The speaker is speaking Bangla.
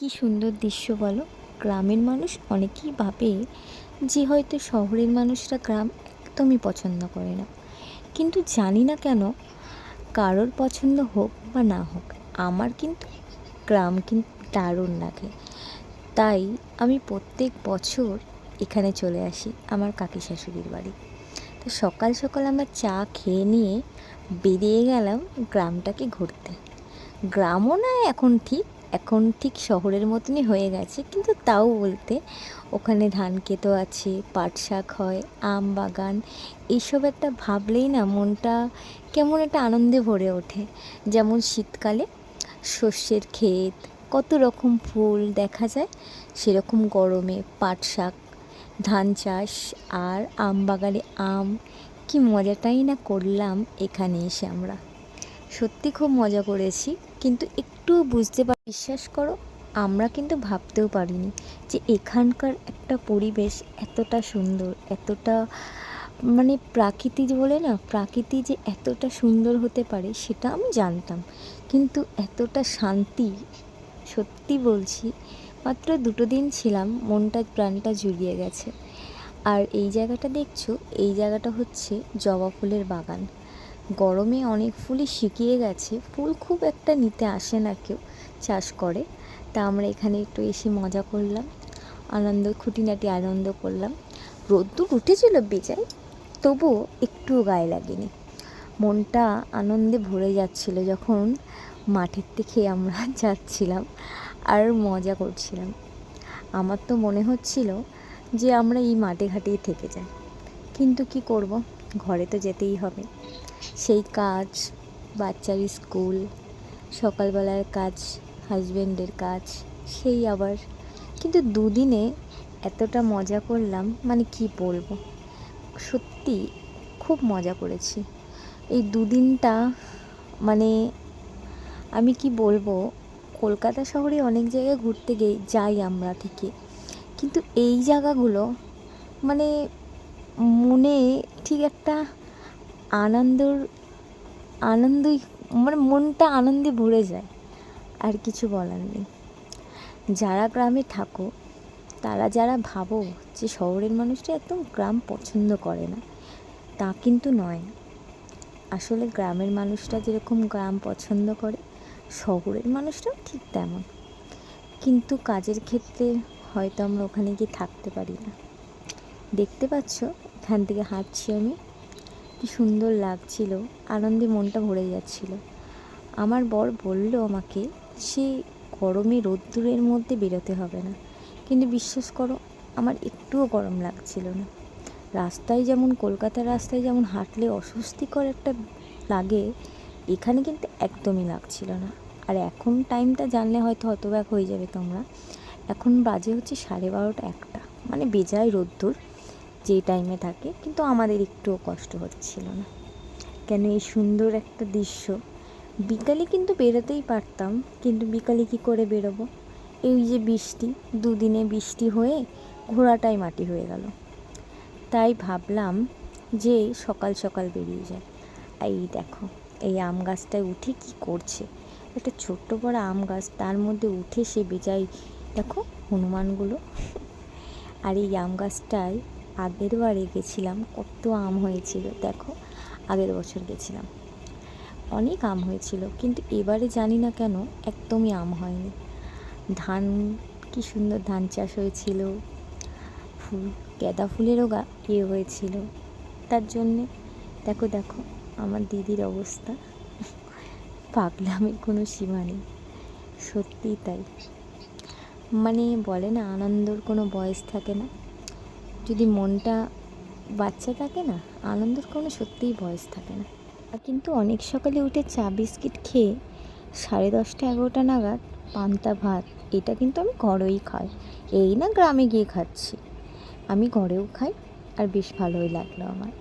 কি সুন্দর দৃশ্য বলো? গ্রামের মানুষ অনেকেই ভাবে যে হয়তো শহরের মানুষরা গ্রাম একদমই পছন্দ করে না। কিন্তু জানি না কেন কারোর পছন্দ হোক বা না হোক, আমার কিন্তু গ্রাম কিন্তু দারুণ লাগে। তাই আমি প্রত্যেক বছর এখানে চলে আসি আমার কাকি শাশুড়ির বাড়ি। তো সকাল সকাল আমরা চা খেয়ে নিয়ে বেরিয়ে গেলাম গ্রামটাকে ঘুরতে। গ্রামও না এখন ঠিক এখন ঠিক শহরের মতনই হয়ে গেছে, কিন্তু তাও বলতে ওখানে ধান ক্ষেতও আছে, পাট শাক হয়, আম বাগান এইসব একটা ভাবলেই না মনটা কেমন একটা আনন্দে ভরে ওঠে। যেমন শীতকালে শস্যের ক্ষেত, কত রকম ফুল দেখা যায়, সেরকম গরমে পাট শাক, ধান চাষ আর আম বাগানে আম, কি মজাটাই না করলাম এখানে এসে আমরা। সত্যি খুব মজা করেছি। কিন্তু একটু বুঝতে পার বিশ্বাস করো, আমরা কিন্তু ভাবতেও পারিনি যে এখানকার একটা পরিবেশ এতটা সুন্দর, এতটা মানে প্রাকৃতি বলে না, প্রাকৃতি যে এতটা সুন্দর হতে পারে সেটা আমি জানতাম। কিন্তু এতটা শান্তি, সত্যি বলছি, মাত্র দুটো দিন ছিলাম, মনটা, প্রাণটা জুড়িয়ে গেছে। আর এই জায়গাটা দেখছ, এই জায়গাটা হচ্ছে জবা ফুলের বাগান। গরমে অনেক ফুলই শুকিয়ে গেছে। ফুল খুব একটা নিতে আসে না কেউ চাষ করে। তা আমরা এখানে একটু এসে মজা করলাম, আনন্দ, খুঁটিনাটি আনন্দ করলাম। রোদ্দুর উঠেছিল বেজায়, তবুও একটুও গায়ে লাগেনি। মনটা আনন্দে ভরে যাচ্ছিল যখন মাঠের থেকে আমরা যাচ্ছিলাম আর মজা করছিলাম। আমার তো মনে হচ্ছিল যে আমরা এই মাঠে ঘাটেই থেকে যাই। কিন্তু কি করব? ঘরে তো যেতেই হবে। সেই কাজ, বাচ্চার স্কুল, সকালবেলার কাজ হাজব্যান্ডের কাজ, সেই আবার। কিন্তু দুদিনে এতটা মজা করলাম মানে কি বলব? সত্যি খুব মজা করেছি। এই দুদিনটা মানে আমি কি বলব? কলকাতা শহরে অনেক জায়গায় ঘুরতে গিয়ে যাই আমরা থেকে। কিন্তু এই জায়গাগুলো মানে মনে ঠিক একটা আনন্দর, আনন্দই মানে মনটা আনন্দে ভরে যায়, আর কিছু বলার নেই। যারা গ্রামে থাকো, তারা যারা ভাবো যে শহরের মানুষটা একদম গ্রাম পছন্দ করে না, তা কিন্তু নয়। আসলে গ্রামের মানুষরা যেরকম গ্রাম পছন্দ করে, শহরের মানুষটাও ঠিক তেমন। কিন্তু কাজের ক্ষেত্রে হয়তো আমরা ওখানে গিয়ে থাকতে পারি না। দেখতে পাচ্ছ? এখান থেকে হাঁটছি আমি। কি সুন্দর লাগছিল। আনন্দে মনটা ভরে যাচ্ছিল। আমার বর বলল আমাকে, সে গরমে রোদ্দুরের মধ্যে বেরোতে হবে না। কিন্তু বিশ্বাস করো, আমার একটুও গরম লাগছিল না। রাস্তায় যেমন, কলকাতার রাস্তায় যেমন হাঁটলে অস্বস্তিকর একটা লাগে, এখানে কিন্তু একদমই লাগছিল না। আর এখন টাইমটা জানলে হয়তো হতব্যাক হয়ে যাবে তোমরা। এখন বাজে হচ্ছে সাড়ে বারোটা একটা। মানে বেজায় রোদ্দুর। যে টাইমে থাকে, কিন্তু আমাদের একটুও কষ্ট হচ্ছিল না। কেন এই সুন্দর একটা দৃশ্য? বিকালে কিন্তু বেরোতেই পারতাম, কিন্তু বিকালে কি করে বেরোবো? এই যে বৃষ্টি, দুদিনে বৃষ্টি হয়ে ঘোড়াটাই মাটি হয়ে গেল। তাই ভাবলাম যে সকাল সকাল বেরিয়ে যায় এই দেখো, এই আম গাছটায় উঠে কি করছে? একটা ছোট্ট বড় আম গাছ, তার মধ্যে উঠে সে বেজায়, দেখো, হনুমানগুলো। আর এই আম গাছটায় আগের বারে গেছিলাম, কত আম হয়েছিল, দেখো, আগের বছর গেছিলাম। অনেক আম হয়েছিল, কিন্তু এবারে জানি না কেন একদমই আম হয়নি। ধান, কি সুন্দর ধান চাষ হয়েছিল, ফুল, গাঁদা ফুলেরও গা ইয়ে হয়েছিল। তার জন্যে, দেখো দেখো, আমার দিদির অবস্থা। পাগলামের কোনো সীমা নেই, সত্যিই তাই। মানে বলে না, আনন্দর কোনো বয়স থাকে না। যদি মনটা বাচ্চা থাকে না, আনন্দের কোনো সত্যিই বয়স থাকে না। আর কিন্তু অনেক সকালে উঠে চা, বিস্কিট খেয়ে সাড়ে দশটা, এগারোটা নাগাদ পান্তা, ভাত, এটা কিন্তু আমি ঘরেই খাই। এই না গ্রামে গিয়ে খাচ্ছি। আমি ঘরেও খাই, আর বেশ ভালোই লাগল আমার।